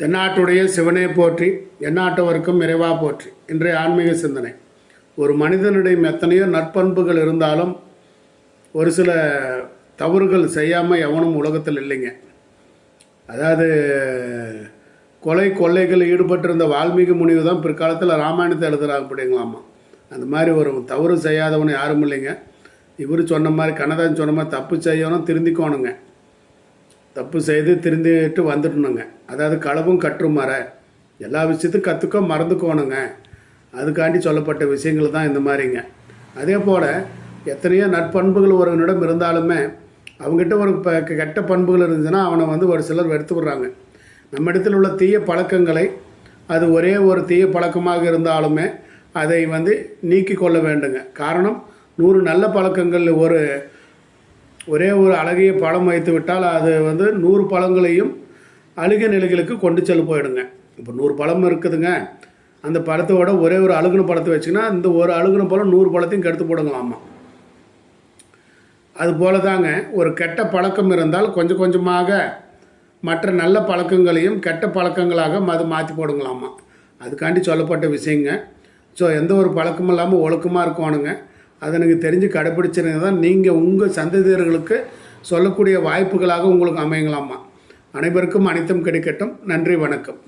தென்னாட்டுடைய சிவனே போற்றி எந்நாட்டவருக்கும் இறைவா போற்றி இன்றைய ஆன்மீக சிந்தனை. ஒரு மனிதனிடம் எத்தனையோ நற்பண்புகள் இருந்தாலும் ஒரு சில தவறுகள் செய்யாமல் எவனும் உலகத்தில் இல்லைங்க. அதாவது கொலை கொள்ளைகள் ஈடுபட்டிருந்த வால்மீகி முனிவு தான் பிற்காலத்தில் ராமாயணத்தை எழுதுறாங்க அப்படிங்களாமா அந்த மாதிரி ஒரு தவறு செய்யாதவனு யாரும் இல்லைங்க. இவர் சொன்ன மாதிரி கண்ணதாசன் சொன்ன மாதிரி தப்பு செய்யணும் திருந்திக்கோணுங்க. தப்பு செய்து திருந்திட்டு வந்துடணுங்க. அதாவது களவும் கற்றும் எல்லா விஷயத்தையும் கற்றுக்க மறந்துக்கோணுங்க. அதுக்காண்டி சொல்லப்பட்ட விஷயங்கள் தான் இந்த மாதிரிங்க. அதே போல் எத்தனையோ நற்பண்புகள் ஒருவனிடம் இருந்தாலுமே அவங்ககிட்ட ஒரு ப கெட்ட பண்புகள் இருந்துச்சுன்னா அவனை வந்து ஒரு சிலர் எடுத்து விடுறாங்க. நம்ம இடத்துல உள்ள தீய பழக்கங்களை அது ஒரே ஒரு தீய பழக்கமாக இருந்தாலுமே அதை வந்து நீக்கி கொள்ள வேண்டுங்க. காரணம் நூறு நல்ல பழக்கங்கள் ஒரு ஒரே ஒரு அழகிய பழம் வைத்து விட்டால் அது வந்து நூறு பழங்களையும் அழுகிய நிலைகளுக்கு கொண்டு செல்ல போயிடுங்க. இப்போ நூறு பழம் இருக்குதுங்க. அந்த பழத்தோட ஒரே ஒரு அழுகுன பழத்தை வச்சுங்கன்னா இந்த ஒரு அழுகுன பழம் நூறு பழத்தையும் கெடுத்து போடுங்களாமா அது போல தாங்க ஒரு கெட்ட பழக்கம் இருந்தால் கொஞ்சம் கொஞ்சமாக மற்ற நல்ல பழக்கங்களையும் கெட்ட பழக்கங்களாக அது மாற்றி போடுங்களாமா அதுக்காண்டி சொல்லப்பட்ட விஷயங்க. ஸோ எந்த ஒரு பழக்கமும் இல்லாமல் ஒழுக்கமாக இருக்கணுங்க. அதை நீங்கள் தெரிஞ்சு கடைப்பிடிச்சிருந்தது தான். நீங்கள் உங்கள் சந்ததியர்களுக்கு சொல்லக்கூடிய வாய்ப்புகளாக உங்களுக்கு அமையங்களாமா அனைவருக்கும் அனைத்தும் கிடைக்கட்டும். நன்றி வணக்கம்.